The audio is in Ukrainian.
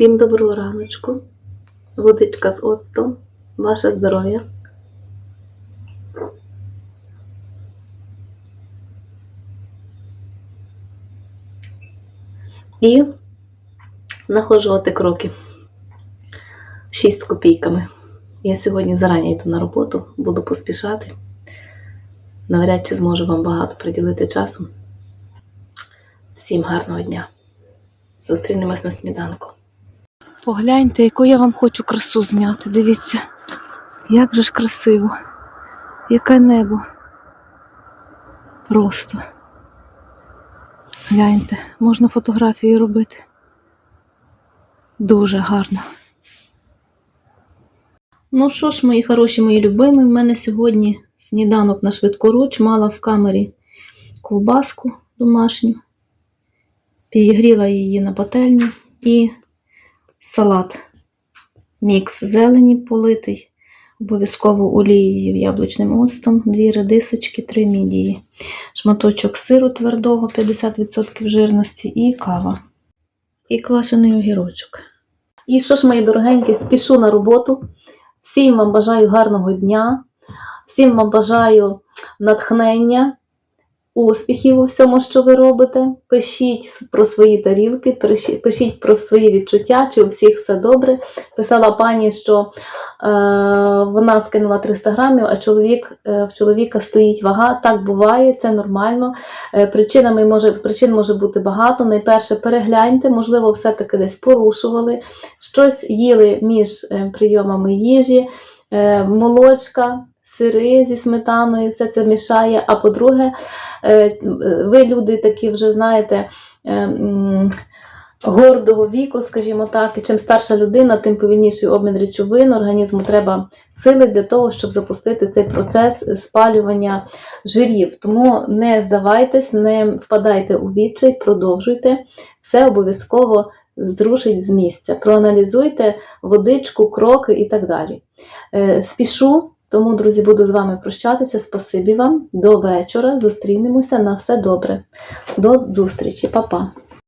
Всім доброго раночку. Водичка з оцтом. Ваше здоров'я. І знаходжу оти кроки. 6 з копійками. Я сьогодні зарані йду на роботу, буду поспішати. Навряд чи зможу вам багато приділити часу. Всім гарного дня. Зустрінемось на сніданку. Погляньте, яку я вам хочу красу зняти. Дивіться, як же ж красиво. Яке небо. Просто. Гляньте, можна фотографії робити. Дуже гарно. Ну що ж, мої хороші, мої любимі, в мене сьогодні сніданок на швидкоруч, мала в камері ковбаску домашню, підігріла її на пательні і салат. Мікс зелені политий, обов'язково олією яблучним оцтом, дві редисочки, три мідії, шматочок сиру твердого 50% жирності і кава. І квашений огірочок. І що ж, мої дорогенькі, спішу на роботу. Всім вам бажаю гарного дня, всім вам бажаю натхнення, успіхів у всьому, що ви робите. Пишіть про свої тарілки, пишіть- про свої відчуття, чи у всіх все добре. Писала пані, що е, вона скинула 300 грамів, а чоловік, е, в чоловіка стоїть вага. Так буває, це нормально. Е, причинами може, причин може бути багато. Найперше, перегляньте, можливо, все-таки десь порушували, щось їли між е, прийомами їжі, е, молочка, сири зі сметаною, все це мішає. А по-друге, е, ви люди такі вже знаєте. е, Гордого віку, скажімо так, і чим старша людина, тим повільніший обмін речовин. Організму треба сили для того, щоб запустити цей процес спалювання жирів. Тому не здавайтесь, не впадайте у відчай, продовжуйте. Все обов'язково зрушить з місця. Проаналізуйте водичку, кроки і так далі. Е, Спішу, тому, друзі, буду з вами прощатися. Спасибі вам. До вечора. Зустрінемося на все добре. До зустрічі, Па-па.